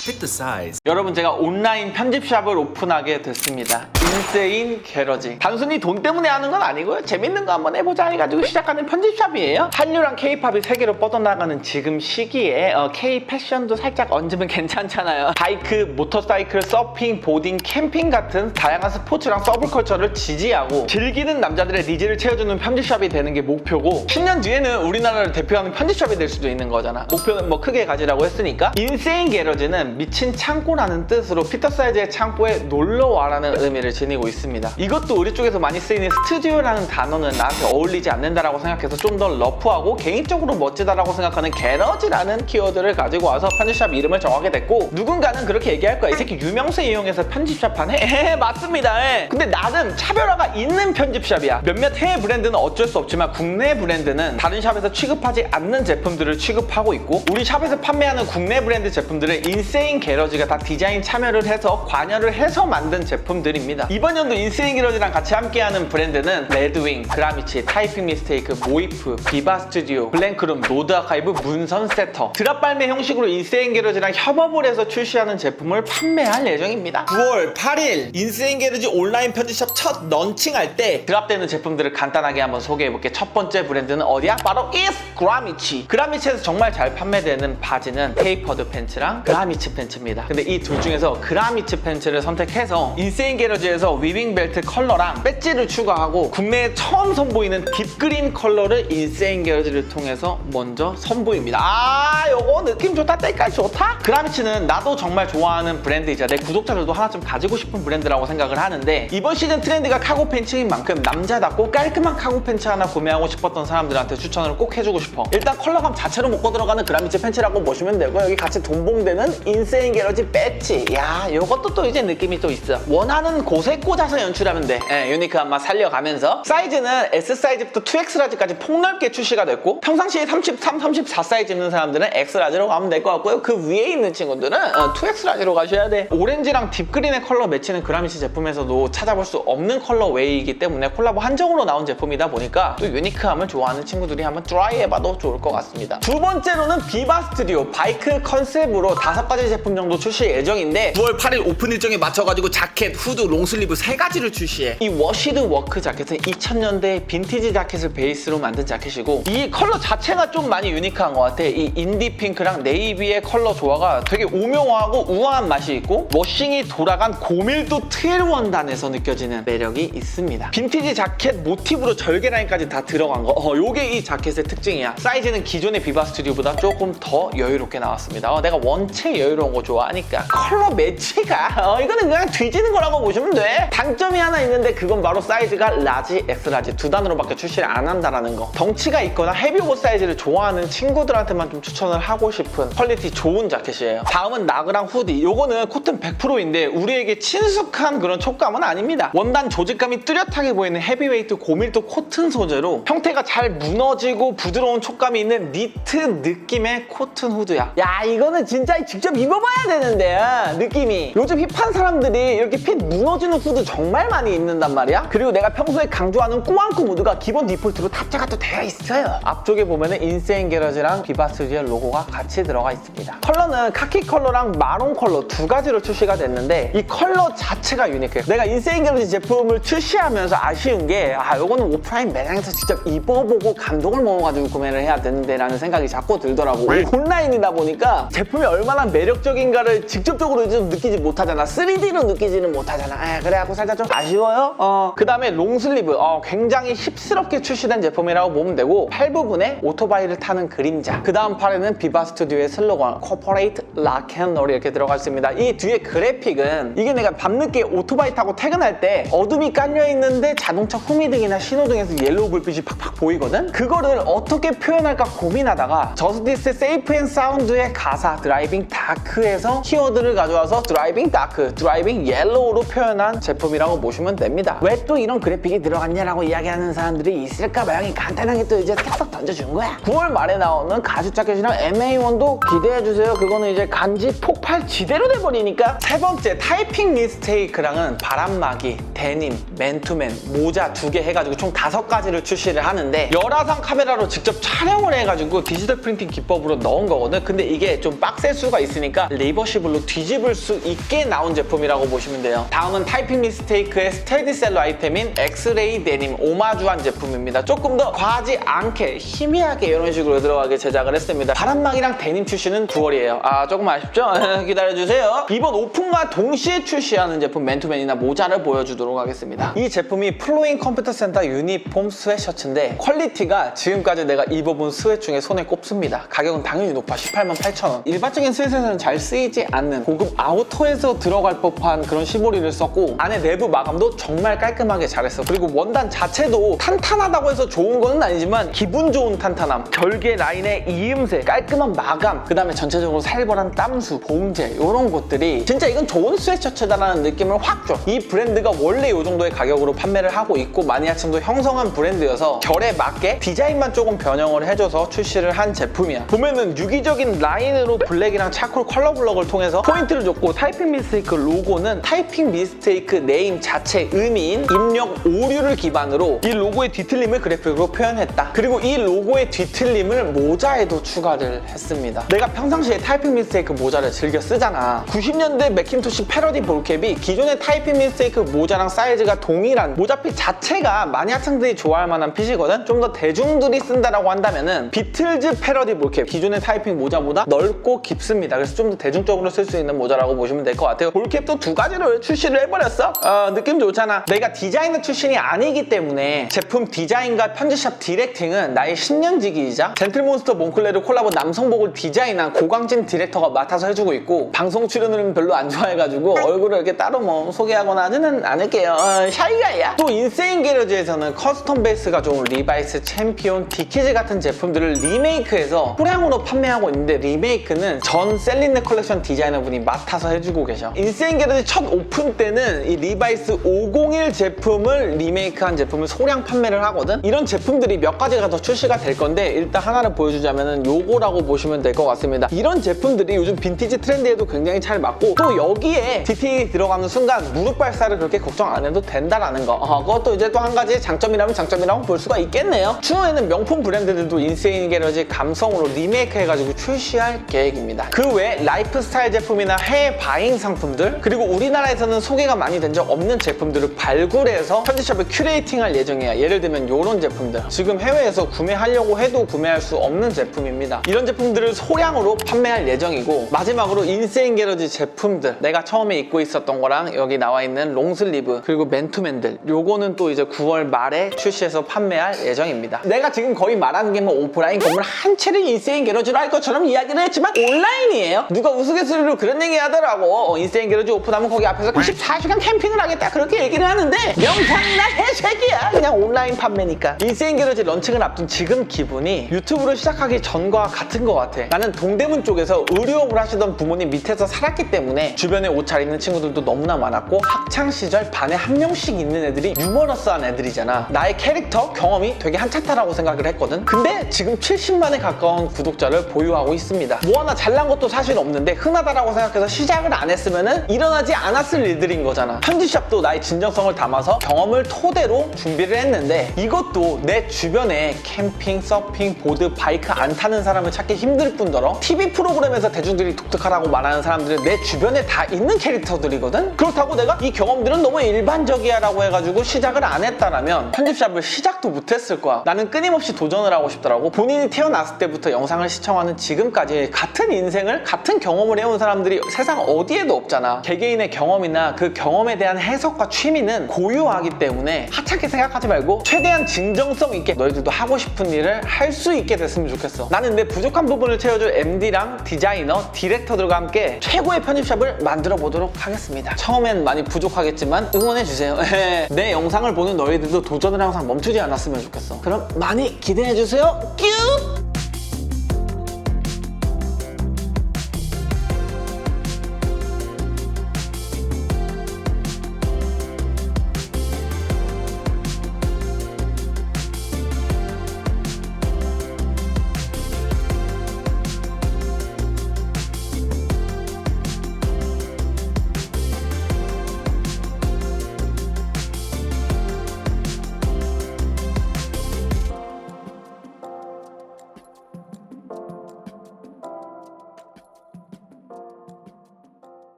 Check the size. 여러분 제가 온라인 편집샵을 오픈하게 됐습니다. 인세인 게러지. 단순히 돈 때문에 하는 건 아니고요. 재밌는 거 한번 해보자 해가지고 시작하는 편집샵이에요. 한류랑 케이팝이 세계로 뻗어나가는 지금 시기에 어, K 패션도 살짝 얹으면 괜찮잖아요. 바이크, 모터사이클, 서핑, 보딩, 캠핑 같은 다양한 스포츠랑 서브컬처를 지지하고 즐기는 남자들의 니즈를 채워주는 편집샵이 되는 게 목표고 10년 뒤에는 우리나라를 대표하는 편집샵이 될 수도 있는 거잖아. 목표는 뭐 크게 가지라고 했으니까 인세인 게러지는 미친 창고라는 뜻으로 피터 사이즈의 창고에 놀러와라는 의미를 지니고 있습니다. 이것도 우리 쪽에서 많이 쓰이는 스튜디오라는 단어는 나한테 어울리지 않는다라고 생각해서 좀 더 러프하고 개인적으로 멋지다라고 생각하는 게러지라는 키워드를 가지고 와서 편집샵 이름을 정하게 됐고 누군가는 그렇게 얘기할 거야. 이 새끼 유명세 이용해서 편집샵 하네? 에 맞습니다. 에. 근데 나름 차별화가 있는 편집샵이야. 몇몇 해외 브랜드는 어쩔 수 없지만 국내 브랜드는 다른 샵에서 취급하지 않는 제품들을 취급하고 있고 우리 샵에서 판매하는 국내 브랜드 제품들은 인세인 게러지가 다 디자인 참여를 해서 관여를 해서 만든 제품들입니다. 이번 연도 인세인 게러지랑 같이 함께하는 브랜드는 레드윙, 그라미치, 타이핑 미스테이크, 모이프, 비바 스튜디오, 블랭크룸, 노드 아카이브, 문선 세터 드랍 발매 형식으로 인세인 게러지랑 협업을 해서 출시하는 제품을 판매할 예정입니다. 9월 8일 인세인 게르지 온라인 편집샵 첫 런칭할 때 드랍되는 제품들을 간단하게 한번 소개해볼게. 첫 번째 브랜드는 어디야? 바로 is 그라미치. 그라미치에서 정말 잘 판매되는 바지는 테이퍼드 팬츠랑 그라미치 팬츠입니다. 근데 이 둘 중에서 그라미치 팬츠를 선택해서 인세인 게러지에서 위빙 벨트 컬러랑 배지를 추가하고 국내에 처음 선보이는 딥그린 컬러를 인세인 게러지를 통해서 먼저 선보입니다. 아, 요거 느낌 좋다. 때깔 좋다. 그라미치는 나도 정말 좋아하는 브랜드이자 내 구독자들도 하나쯤 가지고 싶은 브랜드라고 생각을 하는데 이번 시즌 트렌드가 카고 팬츠인 만큼 남자답고 깔끔한 카고 팬츠 하나 구매하고 싶었던 사람들한테 추천을 꼭 해주고 싶어. 일단 컬러감 자체로 묶어 들어가는 그라미치 팬츠라고 보시면 되고 여기 같이 동봉되는 인세인 게러지 배지. 야, 요것도 또 이제 느낌이 또 있어. 원하는 곳에 꽂아서 연출하면 돼. 예, 유니크한 맛 살려가면서 사이즈는 S 사이즈부터 2X 라지까지 폭넓게 출시가 됐고 평상시에 33, 34 사이즈 입는 사람들은 X 라지로 가면 될 것 같고요. 그 위에 있는 친구들은 어, 2X 라지로 가셔야 돼. 오렌지랑 딥그린의 컬러 매치는 그라미치 제품에서도 찾아볼 수 없는 컬러 웨이이기 때문에 콜라보 한정으로 나온 제품이다 보니까 또 유니크함을 좋아하는 친구들이 한번 트라이 해봐도 좋을 것 같습니다. 두 번째로는 비바 스튜디오 바이크 컨셉으로 다섯 가지 제품 정도 출시 예정인데 9월 8일 오픈 일정에 맞춰가지고 자켓, 후드, 롱 슬리브 세 가지를 출시해. 이 워시드 워크 자켓은 2000년대 빈티지 자켓을 베이스로 만든 자켓이고 이 컬러 자체가 좀 많이 유니크한 것 같아. 이 인디 핑크랑 네이비의 컬러 조화가 되게 오묘하고 우아한 맛이 있고 워싱이 돌아간 고밀도 트일 원단에서 느껴지는 매력이 있습니다. 빈티지 자켓 모티브로 절개 라인까지 다 들어간 거. 어, 요게 이 자켓의 특징이야. 사이즈는 기존의 비바 스튜디오보다 조금 더 여유롭게 나왔습니다. 어, 내가 원체 여유로운 거 좋아하니까. 컬러 매치가 어, 이거는 그냥 뒤지는 거라고 보시면 돼 단점이 하나 있는데 그건 바로 사이즈가 라지, 엑스라지 두 단으로밖에 출시를 안 한다는 거. 덩치가 있거나 헤비 옷 사이즈를 좋아하는 친구들한테만 좀 추천을 하고 싶은 퀄리티 좋은 자켓이에요. 다음은 나그랑 후디. 요거는 코튼 100%인데 우리에게 친숙한 그런 촉감은 아닙니다. 원단 조직감이 뚜렷하게 보이는 헤비웨이트 고밀도 코튼 소재로 형태가 잘 무너지고 부드러운 촉감이 있는 니트 느낌의 코튼 후드야. 야 이거는 진짜 직접 입어봐야 되는데 아, 느낌이. 요즘 힙한 사람들이 이렇게 핏 무너지는 후드 정말 많이 입는단 말이야. 그리고 내가 평소에 강조하는 꾸안꾸 무드가 기본 디폴트로 탑재가 또 되어 있어요. 앞쪽에 보면 은 인세인 게러지랑 비바스디의 로고가 같이 들어가 있습니다. 컬러는 카키 컬러랑 마론 컬러 두 가지로 출시가 됐는데 이 컬러 자체가 유니크해 내가 인세인 게러지 제품을 출시하면서 아쉬운 게아 요거는 오프라인 매장에서 직접 입어보고 감동을 먹어가지고 구매를 해야 되는데 라는 생각이 자꾸 들더라고. 온라인이다 보니까 제품이 얼마나 매력적인가를 직접적으로 좀 느끼지 못하잖아. 3D로 느끼지는 못하잖아. 아, 그래갖고 살짝 좀 아쉬워요? 어. 그 다음에 롱슬리브. 어, 굉장히 힙스럽게 출시된 제품이라고 보면 되고 팔 부분에 오토바이를 타는 그림자. 그 다음 팔에는 비바 스튜디오의 슬로건 코퍼레이트 락앤롤이 이렇게 들어가 있습니다. 이 뒤에 그래픽은 이게 내가 밤늦게 오토바이 타고 퇴근할 때 어둠이 깔려 있는데 자동차 후미등이나 신호등에서 옐로우 불빛이 팍팍 보이거든? 그거를 어떻게 표현할까 고민하다가 저스티스 세이프 앤 사운드의 가사 드라이빙 다크에서 키워드를 가져와서 드라이빙 다크, 드라이빙 옐로우로 표현한 출시한 제품이라고 보시면 됩니다. 왜 또 이런 그래픽이 들어갔냐라고 이야기하는 사람들이 있을까봐 형이 간단하게 또 이제 탁탁 던져준 거야. 9월 말에 나오는 가죽 자켓이랑 MA1도 기대해주세요. 그거는 이제 간지 폭발 지대로 돼버리니까 세 번째 타이핑 미스테이크랑은 바람막이, 데님, 맨투맨, 모자 두 개 해가지고 총 다섯 가지를 출시를 하는데 열화상 카메라로 직접 촬영을 해가지고 디지털 프린팅 기법으로 넣은 거거든. 근데 이게 좀 빡셀 수가 있으니까 리버시블로 뒤집을 수 있게 나온 제품이라고 보시면 돼요. 다음은 타이 핑 미스테이크의 스테디셀러 아이템인 엑스레이 데님 오마주한 제품입니다. 조금 더 과하지 않게 희미하게 이런 식으로 들어가게 제작을 했습니다. 바람막이랑 데님 출시는 9월이에요. 아 조금 아쉽죠? 기다려주세요. 이번 오픈과 동시에 출시하는 제품 맨투맨이나 모자를 보여주도록 하겠습니다. 이 제품이 플로잉 컴퓨터 센터 유니폼 스웨셔츠인데 퀄리티가 지금까지 내가 입어본 스웨트 중에 손에 꼽습니다. 가격은 당연히 높아 18만 8천 원. 일반적인 스웨트에서는 잘 쓰이지 않는 고급 아우터에서 들어갈 법한 그런 시보리를 썼고 안에 내부 마감도 정말 깔끔하게 잘했어. 그리고 원단 자체도 탄탄하다고 해서 좋은 건 아니지만 기분 좋은 탄탄함, 결계 라인의 이음새, 깔끔한 마감, 그 다음에 전체적으로 살벌한 땀수, 봉제 이런 것들이 진짜 이건 좋은 스웨트셔츠다라는 느낌을 확 줘. 이 브랜드가 원래 이 정도의 가격으로 판매를 하고 있고 마니아층도 형성한 브랜드여서 결에 맞게 디자인만 조금 변형을 해줘서 출시를 한 제품이야. 보면은 유기적인 라인으로 블랙이랑 차콜 컬러 블럭을 통해서 포인트를 줬고 타이핑 미스테이크 로고는 타이핑 미스테이크 네임 자체 의미인 입력 오류를 기반으로 이 로고의 뒤틀림을 그래픽으로 표현했다. 그리고 이 로고의 뒤틀림을 모자에도 추가를 했습니다. 내가 평상시에 타이핑 미스테이크 모자를 즐겨 쓰잖아. 90년대 맥킨토시 패러디 볼캡이 기존의 타이핑 미스테이크 모자랑 사이즈가 동일한 모자핏 자체가 마니아층들이 좋아할 만한 핏이거든? 좀 더 대중들이 쓴다라고 한다면은 비틀즈 패러디 볼캡 기존의 타이핑 모자보다 넓고 깊습니다. 그래서 좀 더 대중적으로 쓸 수 있는 모자라고 보시면 될 것 같아요. 볼캡도 두 가지를 출시를 해버렸 어. 어, 느낌 좋잖아. 내가 디자이너 출신이 아니기 때문에 제품 디자인과 편집샵 디렉팅은 나의 10년지기이자 젠틀몬스터 몽클레르 콜라보 남성복을 디자인한 고광진 디렉터가 맡아서 해주고 있고 방송 출연을 별로 안 좋아해가지고 얼굴을 이렇게 따로 뭐 소개하거나 하지는 않을게요. 어, 샤이가야. 또 인세인 게러지에서는 커스텀 베이스가 좋은 리바이스 챔피온 디키즈 같은 제품들을 리메이크해서 소량으로 판매하고 있는데 리메이크는 전 셀린네 컬렉션 디자이너분이 맡아서 해주고 계셔. 인세인 게러지 첫 오픈 때는 이 리바이스 501 제품을 리메이크한 제품을 소량 판매를 하거든. 이런 제품들이 몇 가지가 더 출시가 될 건데 일단 하나를 보여주자면은 요거라고 보시면 될 것 같습니다. 이런 제품들이 요즘 빈티지 트렌드에도 굉장히 잘 맞고 또 여기에 디테일이 들어가는 순간 무릎 발사를 그렇게 걱정 안 해도 된다라는 거. 어, 그것도 이제 또 한 가지 장점이라면 장점이라고 볼 수가 있겠네요. 추후에는 명품 브랜드들도 인세인 게러지 감성으로 리메이크 해가지고 출시할 계획입니다. 그 외 라이프스타일 제품이나 해외 바잉 상품들 그리고 우리나라에서는 소개가 많이 된 적 없는 제품들을 발굴해서 편집샵에 큐레이팅할 예정이야. 예를 들면 이런 제품들. 지금 해외에서 구매하려고 해도 구매할 수 없는 제품입니다. 이런 제품들을 소량으로 판매할 예정이고 마지막으로 인세인 게러지 제품들 내가 처음에 입고 있었던 거랑 여기 나와 있는 롱슬리브 그리고 맨투맨들 요거는 또 이제 9월 말에 출시해서 판매할 예정입니다. 내가 지금 거의 말하는 게 뭐 오프라인 건물 한 채를 인세인 게러지로 할 것처럼 이야기를 했지만 온라인이에요. 누가 우스갯소리로 그런 얘기 하더라고. 어, 인세인 게러지 오픈하면 거기 앞에서 24 시간 캠핑을 하겠다 그렇게 얘기를 하는데 명상이나 해색이야. 그냥 온라인 판매니까. 인세인 게러지 런칭을 앞둔 지금 기분이 유튜브를 시작하기 전과 같은 것 같아. 나는 동대문 쪽에서 의료업을 하시던 부모님 밑에서 살았기 때문에 주변에 옷 잘 입는 친구들도 너무나 많았고 학창 시절 반에 한 명씩 있는 애들이 유머러스한 애들이잖아. 나의 캐릭터 경험이 되게 한차타라고 생각을 했거든. 근데 지금 70만에 가까운 구독자를 보유하고 있습니다. 뭐 하나 잘난 것도 사실 없는데 흔하다라고 생각해서 시작을 안 했으면은 일어나지 않았을 일들인 거잖아. 편집샵도 나의 진정성을 담아서 경험을 토대로 준비를 했는데 이것도 내 주변에 캠핑, 서핑, 보드, 바이크 안 타는 사람을 찾기 힘들 뿐더러 TV 프로그램에서 대중들이 독특하다고 말하는 사람들은 내 주변에 다 있는 캐릭터들이거든? 그렇다고 내가 이 경험들은 너무 일반적이야 라고 해가지고 시작을 안 했다라면 편집샵을 시작도 못했을 거야. 나는 끊임없이 도전을 하고 싶더라고. 본인이 태어났을 때부터 영상을 시청하는 지금까지 같은 인생을 같은 경험을 해온 사람들이 세상 어디에도 없잖아. 개개인의 경험이나 그 경험에 대한 해석과 취미는 고유하기 때문에 하찮게 생각하지 말고 최대한 진정성 있게 너희들도 하고 싶은 일을 할 수 있게 됐으면 좋겠어. 나는 내 부족한 부분을 채워줄 MD랑 디자이너, 디렉터들과 함께 최고의 편집샵을 만들어 보도록 하겠습니다. 처음엔 많이 부족하겠지만 응원해주세요. 내 영상을 보는 너희들도 도전을 항상 멈추지 않았으면 좋겠어. 그럼 많이 기대해주세요. 뀨!